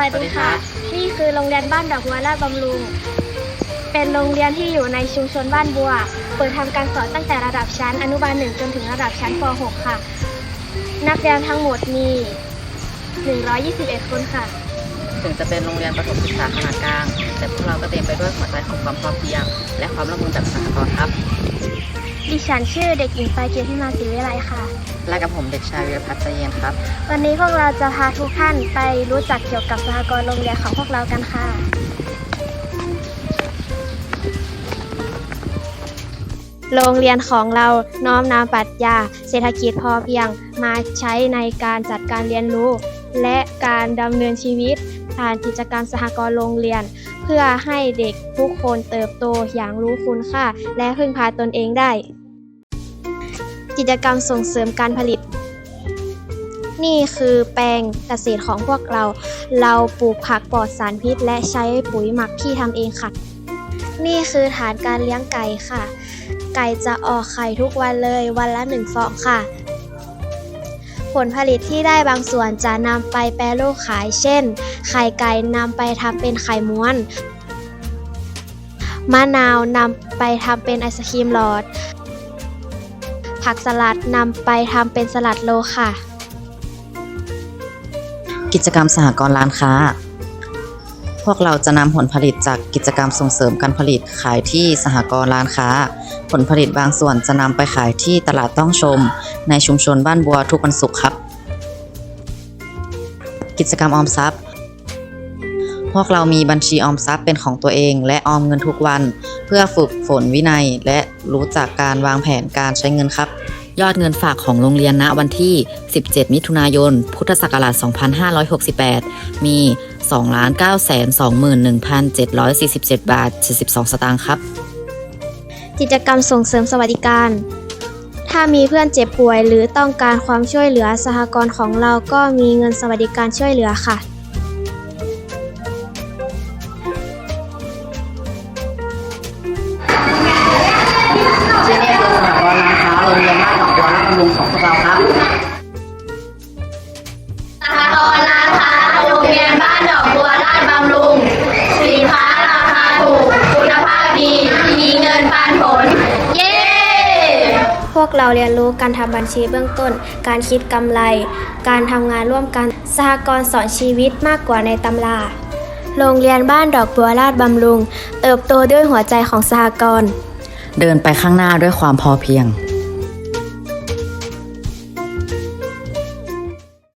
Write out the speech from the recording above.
วัสดีค่ะ นี่คือโรงเรียนบ้านดอกบัวลาดบำรุง เป็นโรงเรียนที่อยู่ในชุมชนบ้านบัว เปิดทำการสอนตั้งแต่ระดับชั้นอนุบาลหนึ่งจนถึงระดับชั้นป .6 ค่ะ นักเรียนทั้งหมดมี 121 คนค่ะ ถึงจะเป็นโรงเรียนประถมศึกษาขนาดกลาง แต่พวกเราก็เต็มไปด้วยหัวใจของความพอเพียง และความร่วมมือแบบสหกรณ์ครับ ดิฉันชื่อเด็กหญิงไปเกียรติมาศรีวิไลค่ะ และกับผมเด็กชายวีรพัฒน์ใจเย็นครับ วันนี้พวกเราจะพาทุกท่านไปรู้จักเกี่ยวกับสหกรณ์โรงเรียนของพวกเรากันค่ะ โรงเรียนของเราน้อมนำปรัชญาเศรษฐกิจพอเพียงมาใช้ในการจัดการเรียนรู้ และการดำเนินชีวิตผ่านกิจกรรมสหกรณ์โรงเรียนเพื่อให้เด็กทุกคนเติบโตอย่างรู้คุณค่า และพึ่งพาตนเองได้ กิจกรรมส่งเสริมการผลิต นี่คือแปลงเกษตรของพวกเรา เราปลูกผักปลอดสารพิษ และใช้ปุ๋ยหมักที่ทำเองค่ะ นี่คือฐานการเลี้ยงไก่ค่ะ ไก่จะออกไข่ทุกวันเลยวันละหนึ่งฟองค่ะ ผลผลิตที่ได้บางส่วนจะนำไปแปรรูปขาย เช่น ไข่ไก่นำไปทำเป็นไข่ม้วนมะนาวนำไปทำเป็นไอศครีมหลอด ผักสลัดนำไปทำเป็นสลัดโลค่ะ กิจกรรมสหกรณ์ร้านค้า พวกเราจะนำผลผลิตจากกิจกรรมส่งเสริมการผลิตขายที่สหกรณ์ร้านค้า ผลผลิตบางส่วนจะนำไปขายที่ตลาดต้องชม ในชุมชนบ้านบัวทุกวันศุกร์ครับ กิจกรรมออมทรัพย์ พวกเรามีบัญชีออมทรัพย์เป็นของตัวเอง และออมเงินทุกวัน พื่อฝึกฝนวินัย และรู้จักการวางแผนการใช้เงินครับ ยอดเงินฝากของโรงเรียนณวันที่ 17 มิถุนายน พุทธศักราช 2568 มี 2,921,747 บาท 72 สตางค์ครับ กิจกรรมส่งเสริมสวัสดิการ ถ้ามีเพื่อนเจ็บป่วยหรือต้องการความช่วยเหลือสหกรณ์ของเราก็มีเงินสวัสดิการช่วยเหลือค่ะ ร้านค้าโรงเรียนบ้านดอกบัวและบำรุงของพวกเราครับสหกรณ์ร้านค้าโรงเรียนบ้านดอกบัวลาดบำรุง สินค้าราคาถูก คุณภาพดี มีเงินปันผล เย้ พวกเราเรียนรู้การทำบัญชีเบื้องต้น การคิดกำไร การทำงานร่วมกัน สหกรณ์สอนชีวิตมากกว่าในตำรา โรงเรียนบ้านดอกบัวลาดบำรุง เติบโตด้วยหัวใจของสหกรณ์ เดินไปข้างหน้าด้วยความพอเพียง